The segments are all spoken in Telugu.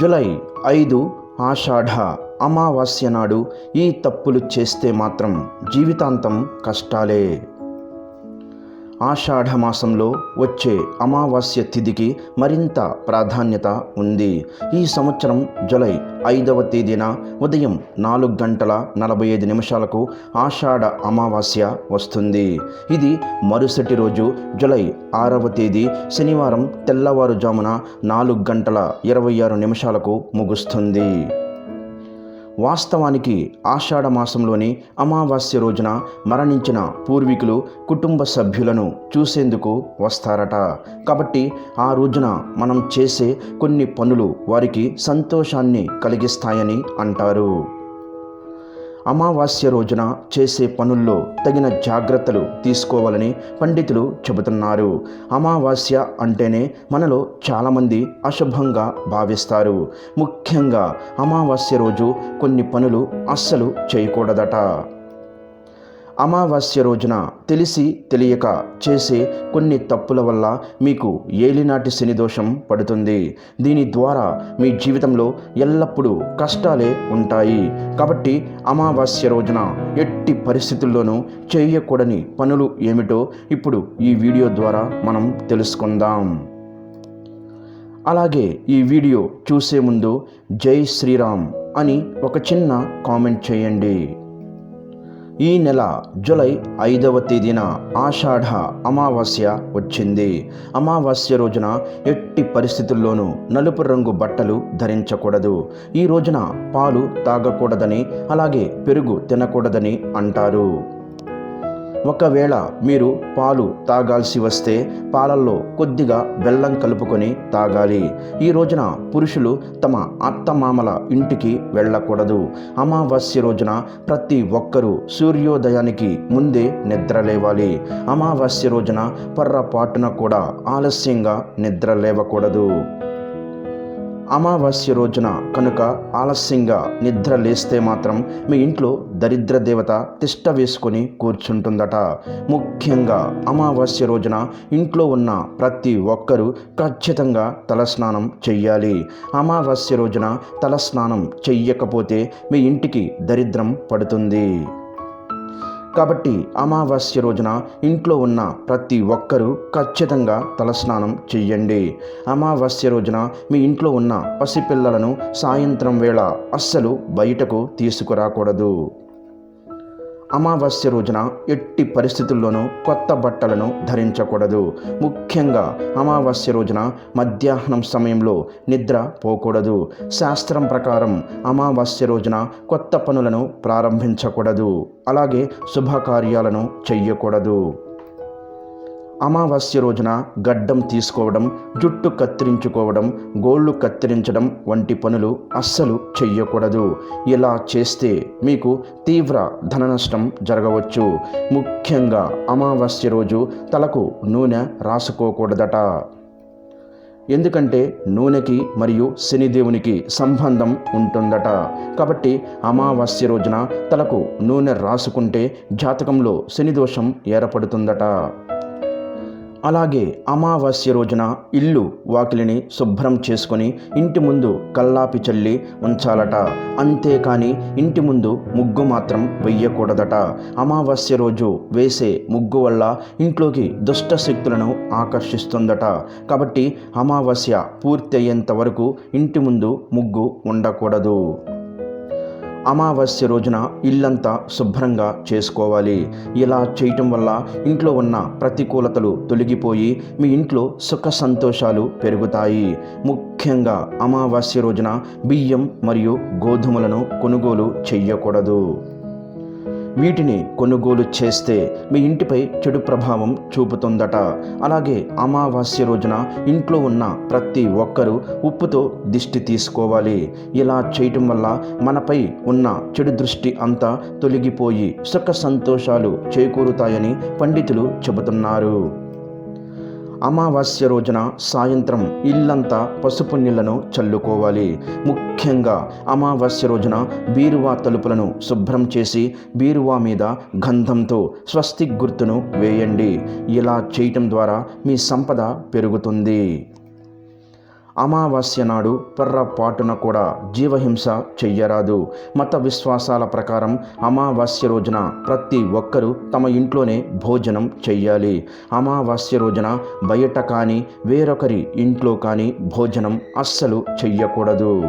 జులై ఐదు ఆషాఢ అమావాస్య నాడు ఈ తప్పులు చేస్తే మాత్రం జీవితాంతం కష్టాలే. ఆషాఢ మాసంలో వచ్చే అమావాస్య తిథికి మరింత ప్రాధాన్యత ఉంది. ఈ సంవత్సరం జులై ఐదవ తేదీన ఉదయం నాలుగు గంటల నలభై ఐదు నిమిషాలకు ఆషాఢ అమావాస్య వస్తుంది. ఇది మరుసటి రోజు జులై ఆరవ తేదీ శనివారం తెల్లవారుజామున నాలుగు గంటల ఇరవై ఆరు నిమిషాలకు ముగుస్తుంది. వాస్తవానికి ఆషాఢ మాసంలోని అమావాస్య రోజున మరణించిన పూర్వీకులు కుటుంబ సభ్యులను చూసేందుకు వస్తారట. కాబట్టి ఆ రోజున మనం చేసే కొన్ని పనులు వారికి సంతోషాన్ని కలిగిస్తాయని అంటారు. అమావాస్య రోజున చేసే పనుల్లో తగిన జాగ్రత్తలు తీసుకోవాలని పండితులు చెబుతున్నారు. అమావాస్య అంటేనే మనలో చాలామంది అశుభంగా భావిస్తారు. ముఖ్యంగా అమావాస్య రోజు కొన్ని పనులు అస్సలు చేయకూడదట. అమావాస్య రోజున తెలిసి తెలియక చేసే కొన్ని తప్పుల వల్ల మీకు ఏలినాటి శని దోషం పడుతుంది. దీని ద్వారా మీ జీవితంలో ఎల్లప్పుడూ కష్టాలే ఉంటాయి. కాబట్టి అమావాస్య రోజున ఎట్టి పరిస్థితుల్లోనూ చేయకూడని పనులు ఏమిటో ఇప్పుడు ఈ వీడియో ద్వారా మనం తెలుసుకుందాం. అలాగే ఈ వీడియో చూసే ముందు జై శ్రీరామ్ అని ఒక చిన్న కామెంట్ చేయండి. ఈ నెల జులై ఐదవ తేదీన ఆషాఢ అమావాస్య వచ్చింది. అమావాస్య రోజున ఎట్టి పరిస్థితుల్లోనూ నలుపు రంగు బట్టలు ధరించకూడదు. ఈ రోజున పాలు తాగకూడదని అలాగే పెరుగు తినకూడదని అంటారు. ఒకవేళ మీరు పాలు తాగాల్సి వస్తే పాలల్లో కొద్దిగా బెల్లం కలుపుకొని తాగాలి. ఈ రోజున పురుషులు తమ అత్తమామల ఇంటికి వెళ్ళకూడదు. అమావాస్య రోజున ప్రతి ఒక్కరూ సూర్యోదయానికి ముందే నిద్ర లేవాలి. అమావాస్య రోజున పొర్రపాటున కూడా ఆలస్యంగా నిద్ర లేవకూడదు. అమావాస్య రోజున కనుక ఆలస్యంగా నిద్ర లేస్తే మాత్రం మీ ఇంట్లో దరిద్ర దేవత తిష్ట వేసుకొని కూర్చుంటుందట. ముఖ్యంగా అమావాస్య రోజున ఇంట్లో ఉన్న ప్రతి ఒక్కరూ ఖచ్చితంగా తలస్నానం చెయ్యాలి. అమావాస్య రోజున తలస్నానం చెయ్యకపోతే మీ ఇంటికి దరిద్రం పడుతుంది. కాబట్టి అమావాస్య రోజున ఇంట్లో ఉన్న ప్రతి ఒక్కరూ ఖచ్చితంగా తలస్నానం చెయ్యండి. అమావాస్య రోజున మీ ఇంట్లో ఉన్న పసిపిల్లలను సాయంత్రం వేళ అస్సలు బయటకు తీసుకురాకూడదు. అమావాస్య రోజున ఎట్టి పరిస్థితుల్లోనూ కొత్త బట్టలను ధరించకూడదు. ముఖ్యంగా అమావాస్య రోజున మధ్యాహ్నం సమయంలో నిద్ర పోకూడదు. శాస్త్రం ప్రకారం అమావాస్య రోజున కొత్త పనులను ప్రారంభించకూడదు. అలాగే శుభకార్యాలను చెయ్యకూడదు. అమావాస్య రోజున గడ్డం తీసుకోవడం జుట్టు కత్తిరించుకోవడం గోళ్ళు కత్తిరించడం వంటి పనులు అస్సలు చెయ్యకూడదు. ఇలా చేస్తే మీకు తీవ్ర ధన నష్టం జరగవచ్చు. ముఖ్యంగా అమావాస్య రోజు తలకు నూనె రాసుకోకూడదట. ఎందుకంటే నూనెకి మరియు శనిదేవునికి సంబంధం ఉంటుందట. కాబట్టి అమావాస్య రోజున తలకు నూనె రాసుకుంటే జాతకంలో శనిదోషం ఏర్పడుతుందట. అలాగే అమావాస్య రోజున ఇల్లు వాకిలిని శుభ్రం చేసుకొని ఇంటి ముందు కల్లాపి చల్లి ఉంచాలట. అంతేకాని ఇంటి ముందు ముగ్గు మాత్రం వెయ్యకూడదట. అమావాస్య రోజు వేసే ముగ్గు వల్ల ఇంట్లోకి దుష్ట శక్తులను ఆకర్షిస్తుందట. కాబట్టి అమావాస్య పూర్తి అయ్యేంత వరకు ఇంటి ముందు ముగ్గు ఉండకూడదు. అమావాస్య రోజున ఇల్లంతా శుభ్రంగా చేసుకోవాలి. ఇలా చేయటం వల్ల ఇంట్లో ఉన్న ప్రతికూలతలు తొలగిపోయి మీ ఇంట్లో సుఖ సంతోషాలు పెరుగుతాయి. ముఖ్యంగా అమావాస్య రోజున బియ్యం మరియు గోధుమలను కొనుగోలు చెయ్యకూడదు. వీటిని కొనుగోలు చేస్తే మీ ఇంటిపై చెడు ప్రభావం చూపుతుందట. అలాగే అమావాస్య రోజున ఇంట్లో ఉన్న ప్రతి ఒక్కరూ ఉప్పుతో దిష్టి తీసుకోవాలి. ఇలా చేయటం వల్ల మనపై ఉన్న చెడు దృష్టి అంతా తొలగిపోయి సుఖ సంతోషాలు చేకూరుతాయని పండితులు చెబుతున్నారు. అమావాస్య రోజున సాయంత్రం ఇల్లంతా పసుపు నీళ్ళను చల్లుకోవాలి. ముఖ్యంగా అమావాస్య రోజున బీరువా తలుపులను శుభ్రం చేసి బీరువా మీద గంధంతో స్వస్తిక్ గుర్తును వేయండి. ఇలా చేయటం ద్వారా మీ సంపద పెరుగుతుంది. అమావాస్య నాడు పొర్రపాటున కూడా జీవహింస చెయ్యరాదు. మత విశ్వాసాల ప్రకారం అమావాస్య రోజున ప్రతి ఒక్కరూ తమ ఇంట్లోనే భోజనం చెయ్యాలి. అమావాస్య రోజున బయట కానీ వేరొకరి ఇంట్లో కానీ భోజనం అస్సలు చెయ్యకూడదు.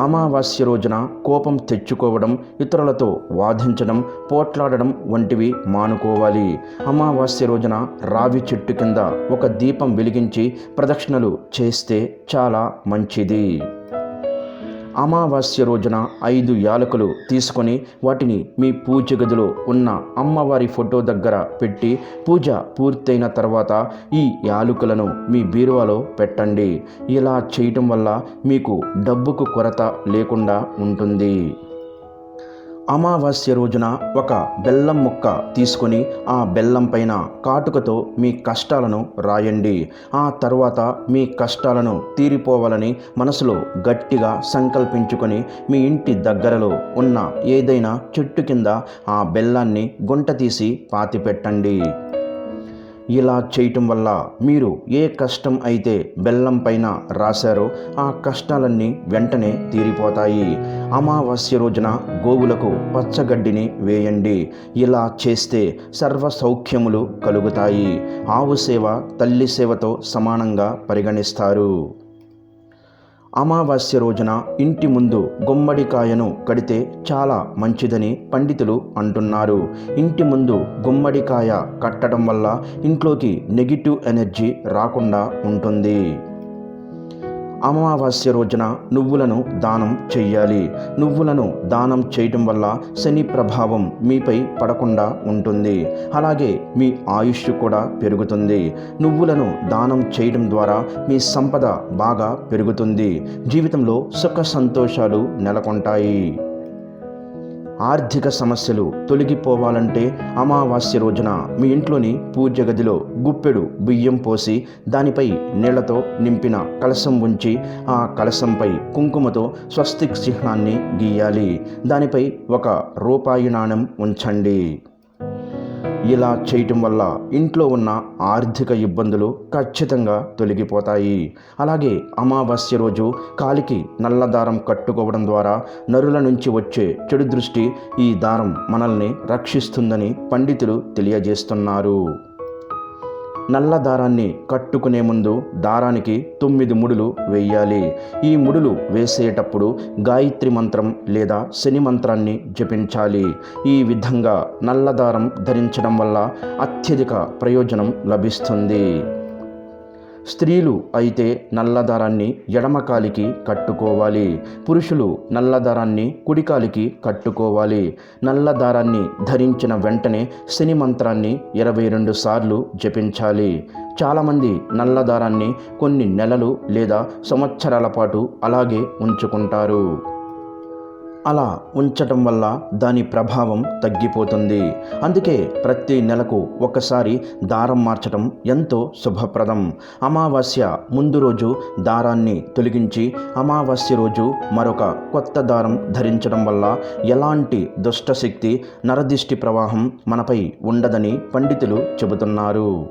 అమావాస్య రోజున కోపం తెచ్చుకోవడం ఇతరులతో వాదించడం పోట్లాడడం వంటివి మానుకోవాలి. అమావాస్య రోజున రావి చెట్టు కింద ఒక దీపం వెలిగించి ప్రదక్షిణలు చేస్తే చాలా మంచిది. అమావాస్య రోజున ఐదు యాలకులు తీసుకొని వాటిని మీ పూజ గదిలో ఉన్న అమ్మవారి ఫోటో దగ్గర పెట్టి పూజ పూర్తయిన తర్వాత ఈ యాలకులను మీ బీరువాలో పెట్టండి. ఇలా చేయటం వల్ల మీకు డబ్బుకు కొరత లేకుండా ఉంటుంది. అమావాస్య రోజున ఒక బెల్లం ముక్క తీసుకొని ఆ బెల్లం పైన కాటుకతో మీ కష్టాలను రాయండి. ఆ తర్వాత మీ కష్టాలను తీరిపోవాలని మనసులో గట్టిగా సంకల్పించుకొని మీ ఇంటి దగ్గరలో ఉన్న ఏదైనా చెట్టు కింద ఆ బెల్లాన్ని గుంట తీసి పాతిపెట్టండి. ఇలా చేయటం వల్ల మీరు ఏ కష్టం అయితే బెల్లం పైన రాశారో ఆ కష్టాలన్నీ వెంటనే తీరిపోతాయి. అమావాస్య రోజున గోవులకు పచ్చగడ్డిని వేయండి. ఇలా చేస్తే సర్వ సౌఖ్యములు కలుగుతాయి. ఆవు సేవ తల్లి సేవతో సమానంగా పరిగణిస్తారు. అమావాస్య రోజున ఇంటి ముందు గుమ్మడికాయను కడితే చాలా మంచిదని పండితులు అంటున్నారు. ఇంటి ముందు గుమ్మడికాయ కట్టడం వల్ల ఇంట్లోకి నెగిటివ్ ఎనర్జీ రాకుండా ఉంటుంది. అమావాస్య రోజున నువ్వులను దానం చెయ్యాలి. నువ్వులను దానం చేయటం వల్ల శని ప్రభావం మీపై పడకుండా ఉంటుంది. అలాగే మీ ఆయుష్ కూడా పెరుగుతుంది. నువ్వులను దానం చేయడం ద్వారా మీ సంపద బాగా పెరుగుతుంది. జీవితంలో సుఖ సంతోషాలు నెలకొంటాయి. ఆర్థిక సమస్యలు తొలగిపోవాలంటే అమావాస్య రోజున మీ ఇంట్లోని పూజ గదిలో గుప్పెడు బియ్యం పోసి దానిపై నీళ్ళతో నింపిన కలశం ఉంచి ఆ కలశంపై కుంకుమతో స్వస్తిక్ చిహ్నాన్ని గీయాలి. దానిపై ఒక రూపాయి నాణం ఉంచండి. ఇలా చేయటం వల్ల ఇంట్లో ఉన్న ఆర్థిక ఇబ్బందులు ఖచ్చితంగా తొలగిపోతాయి. అలాగే అమావాస్య రోజు కాలికి నల్ల దారం కట్టుకోవడం ద్వారా నరుల నుంచి వచ్చే చెడు దృష్టి ఈ దారం మనల్ని రక్షిస్తుందని పండితులు తెలియజేస్తున్నారు. నల్ల దారాన్ని కట్టుకునే ముందు దారానికి తొమ్మిది ముడులు వేయాలి. ఈ ముడులు వేసేటప్పుడు గాయత్రి మంత్రం లేదా శని మంత్రాన్ని జపించాలి. ఈ విధంగా నల్ల దారం ధరించడం వల్ల అత్యధిక ప్రయోజనం లభిస్తుంది. స్త్రీలు అయితే నల్లదారాన్ని ఎడమకాలికి కట్టుకోవాలి. పురుషులు నల్లదారాన్ని కుడికాలికి కట్టుకోవాలి. నల్లదారాన్ని ధరించిన వెంటనే శని మంత్రాన్ని ఇరవై రెండు సార్లు జపించాలి. చాలామంది నల్లదారాన్ని కొన్ని నెలలు లేదా సంవత్సరాల పాటు అలాగే ఉంచుకుంటారు. అలా ఉంచటం వల్ల దాని ప్రభావం తగ్గిపోతుంది. అందుకే ప్రతి నెలకు ఒకసారి దారం మార్చటం ఎంతో శుభప్రదం. అమావాస్య ముందు రోజు దారాన్ని తొలగించి అమావాస్య రోజు మరొక కొత్త దారం ధరించడం వల్ల ఎలాంటి దుష్టశక్తి నరదిష్టి ప్రవాహం మనపై ఉండదని పండితులు చెబుతున్నారు.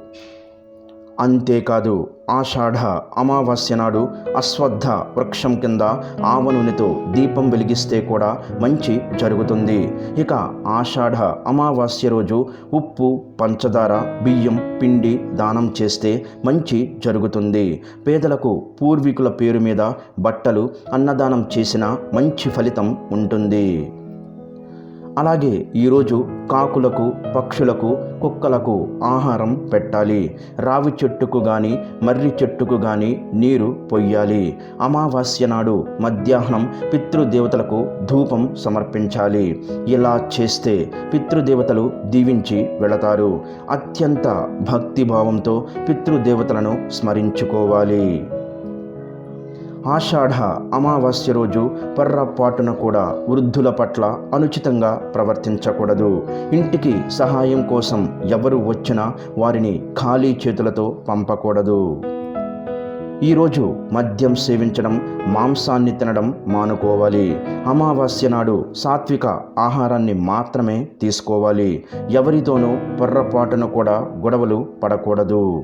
అంతేకాదు ఆషాఢ అమావాస్య నాడు అశ్వత్థ వృక్షం కింద ఆవనునితో దీపం వెలిగిస్తే కూడా మంచి జరుగుతుంది. ఇక ఆషాఢ అమావాస్య రోజు ఉప్పు పంచదార బియ్యం పిండి దానం చేస్తే మంచి జరుగుతుంది. పేదలకు పూర్వీకుల పేరు మీద బట్టలు అన్నదానం చేసిన మంచి ఫలితం ఉంటుంది. అలాగే ఈరోజు కాకులకు పక్షులకు కుక్కలకు ఆహారం పెట్టాలి. రావి చెట్టుకు కానీ మర్రి చెట్టుకు కానీ నీరు పొయ్యాలి. అమావాస్య నాడు మధ్యాహ్నం పితృదేవతలకు ధూపం సమర్పించాలి. ఇలా చేస్తే పితృదేవతలు దీవించి వెళతారు. అత్యంత భక్తిభావంతో పితృదేవతలను స్మరించుకోవాలి. ఆషాఢ అమావాస్య రోజు పర్రపాటున కూడా వృద్ధుల పట్ల అనుచితంగా ప్రవర్తించకూడదు. ఇంటికి సహాయం కోసం ఎవరు వచ్చినా వారిని ఖాళీ చేతులతో పంపకూడదు. ఈరోజు మద్యం సేవించడం మాంసాన్ని తినడం మానుకోవాలి. అమావాస్య నాడు సాత్విక ఆహారాన్ని మాత్రమే తీసుకోవాలి. ఎవరితోనూ పొర్రపాటున కూడా గొడవలు పడకూడదు.